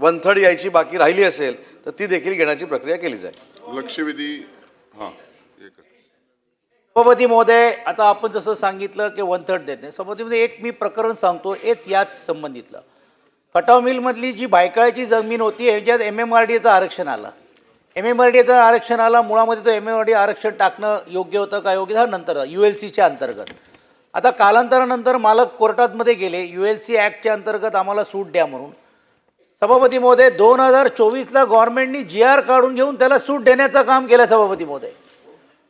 One third यायची बाकी राहिली असेल तर ती देखील घेण्याची प्रक्रिया केली जाईल. लक्षवेधी हां सभापती महोदय आता आपण जसं सांगितलं की वन थर्ड देत नाही. सभापतीमध्ये एक मी प्रकरण सांगतो हेच याच संबंधितलं. कटाव मिलमधली जी बायकाळ्याची जमीन होती ह्याच्यात एम एम आर डीचं आरक्षण आलं. एम एम आर डीचं आरक्षण आलं मुळामध्ये तो एम एम आर डी आरक्षण टाकणं योग्य होतं का योग्य? हा नंतर यू एल सीच्या अंतर्गत. आता कालांतरानंतर मालक कोर्टातमध्ये गेले यू एल सी ॲक्टच्या अंतर्गत आम्हाला सूट द्या म्हणून. सभापती महोदय दोन हजार चोवीसला गव्हर्नमेंटनी जी आर काढून घेऊन त्याला सूट देण्याचं काम केलं सभापती महोदय.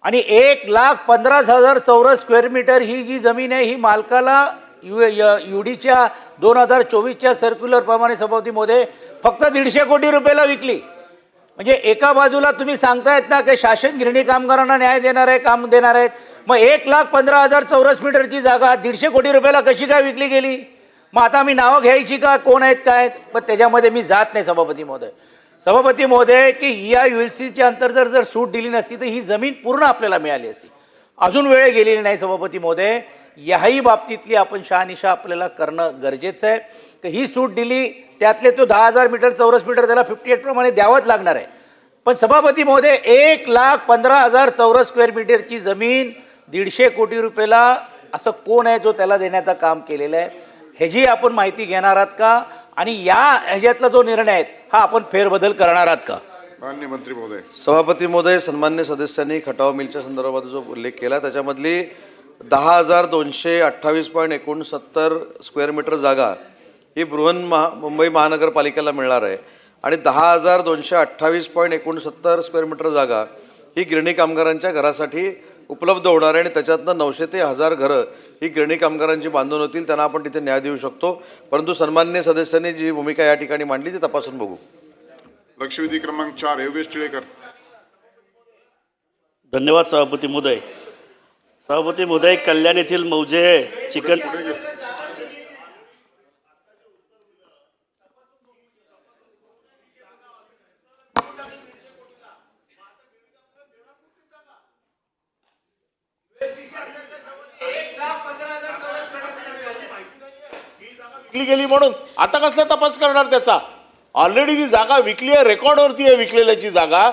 आणि एक लाख पंधरा हजार चौरस स्क्वेअर मीटर ही जी जमीन आहे ही मालकाला यू यू डीच्या दोन हजार चोवीसच्या सर्क्युलरप्रमाणे सभापती महोदय फक्त दीडशे कोटी रुपयाला विकली. म्हणजे एका बाजूला तुम्ही सांगतायत ना की शासन गिरणी कामगारांना न्याय देणार आहे काम देणार आहेत. मग एक लाख पंधरा हजार चौरस मीटरची जागा दीडशे कोटी रुपयाला कशी काय विकली गेली? मग आता आम्ही नावं घ्यायची का? कोण आहेत काय आहेत? पण त्याच्यामध्ये मी जात नाही सभापती महोदय. सभापती महोदय की या यू एल सीच्या अंतर्गत जर सूट दिली नसती तर ही जमीन पूर्ण आपल्याला मिळाली असती. अजून वेळ गेलेली नाही सभापती महोदय. याही बाबतीतली आपण शहानिशा आपल्याला करणं गरजेचं आहे. तर ही सूट दिली त्यातले तो दहा हजार मीटर चौरस मीटर त्याला फिफ्टी एटप्रमाणे द्यावंच लागणार आहे. पण सभापती महोदय एक लाख पंधरा हजार चौरस स्क्वेअर मीटरची जमीन दीडशे कोटी रुपयाला असं कोण आहे जो त्याला देण्याचं काम केलेलं आहे? ह्याची आपण माहिती घेणार आहात का? आणि या ह्याच्यातला जो निर्णय आहे हा आपण फेरबदल करणार आहात का? मान्य मंत्री महोदय. सभापती महोदय सन्मान्य सदस्यांनी खटाव मिलच्या संदर्भात जो उल्लेख केला त्याच्यामधली दहा हजार दोनशे अठ्ठावीस पॉईंट एकोणसत्तर स्क्वेअर मीटर जागा ही बृहन महा मुंबई महानगरपालिकेला मिळणार आहे. आणि दहा हजार दोनशे अठ्ठावीस पॉईंट एकोणसत्तर स्क्वेअर मीटर जागा ही गिरणी कामगारांच्या घरासाठी उपलब्ध होणार आहे आणि त्याच्यातनं नऊशे ते हजार घरं ही गिरणी कामगारांची बांधून होतील त्यांना आपण तिथे न्याय देऊ शकतो. परंतु सन्मान्य सदस्यांनी जी भूमिका या ठिकाणी मांडली ती तपासून बघू. लक्षवेधी क्रमांक चार योगेश टिळेकर. धन्यवाद सभापती महोदय सभापती महोदय कल्याण येथील मौजे चिकन विकली गेली म्हणून. आता कसला तपास करणार त्याचा? ऑलरेडी जी जागा विकली आहे रेकॉर्डवरती आहे विकलेल्याची जागा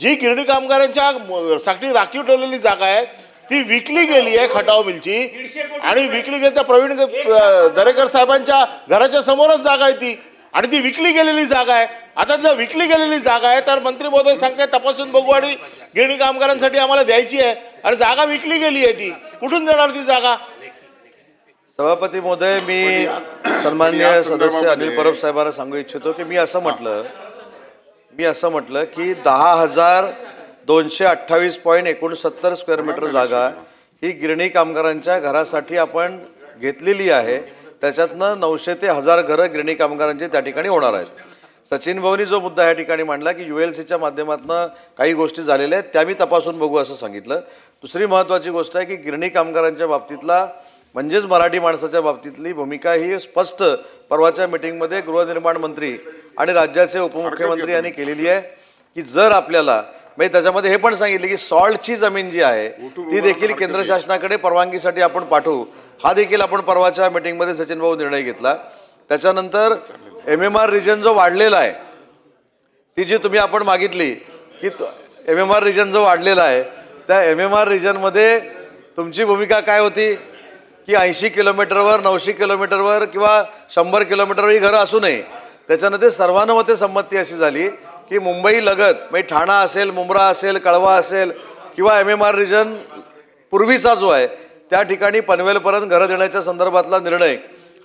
जी गिरणी कामगारांच्या साठी राखीव ठेवलेली जागा आहे ती विकली गेली आहे खटाव मिलची. आणि विकली गेली त्या प्रवीण दरेकर साहेबांच्या घराच्या समोरच जागा आहे ती. आणि ती विकली गेलेली जागा आहे. आता जर विकली गेलेली जागा आहे तर मंत्री महोदय सांगते तपासून बघू आणि गिरणी कामगारांसाठी आम्हाला द्यायची आहे. आणि जागा विकली गेली आहे ती. कुठून देणार ती जागा? सभापती महोदय मी सन्मान्य या सदस्य अनिल परब साहेबांना सांगू इच्छितो की मी असं म्हटलं मी असं म्हटलं की दहा हजार दोनशे अठ्ठावीस पॉईंट एकोणसत्तर स्क्वेअर मीटर जागा ही. गिरणी कामगारांच्या घरासाठी आपण घेतलेली आहे. त्याच्यातनं नऊशे ते हजार घरं गिरणी कामगारांची त्या ठिकाणी होणार आहेत. सचिन भाऊनी जो मुद्दा या ठिकाणी मांडला की यू एल सीच्या माध्यमातून काही गोष्टी झालेल्या आहेत त्या मी तपासून बघू असं सांगितलं. दुसरी महत्त्वाची गोष्ट आहे की गिरणी कामगारांच्या बाबतीतला म्हणजेच मराठी माणसाच्या बाबतीतली भूमिका ही स्पष्ट परवाच्या मिटिंगमध्ये गृहनिर्माण मंत्री आणि राज्याचे उपमुख्यमंत्री यांनी केलेली आहे की जर आपल्याला म्हणजे त्याच्यामध्ये हे पण सांगितले की सॉल्टची जमीन जी आहे ती देखील केंद्र शासनाकडे परवानगीसाठी आपण पाठवू. हा देखील आपण परवाच्या मिटिंगमध्ये सचिन भाऊ निर्णय घेतला. त्याच्यानंतर एम एम आर रिजन जो वाढलेला आहे ती जी तुम्ही आपण मागितली की एम एम आर रिजन जो वाढलेला आहे त्या एम एम आर रिजनमध्ये तुमची भूमिका काय होती? की ऐंशी किलोमीटरवर नऊशे किलोमीटरवर किंवा शंभर किलोमीटरवर ही घरं असू नये. त्याच्यानंतर सर्वानुमते संमती अशी झाली की मुंबई लगत म्हणजे ठाणा असेल मुंब्रा असेल कळवा असेल किंवा एम एम आर रिजन पूर्वीचा जो आहे त्या ठिकाणी पनवेलपर्यंत घरं देण्याच्या संदर्भातला निर्णय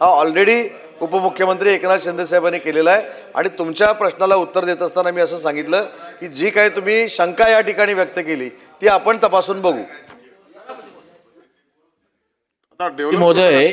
हा ऑलरेडी उपमुख्यमंत्री एकनाथ शिंदे साहेबांनी केलेला आहे. आणि तुमच्या प्रश्नाला उत्तर देत असताना मी असं सांगितलं की जी काही तुम्ही शंका या ठिकाणी व्यक्त केली ती आपण तपासून बघू. आता डेव्हलप महोदय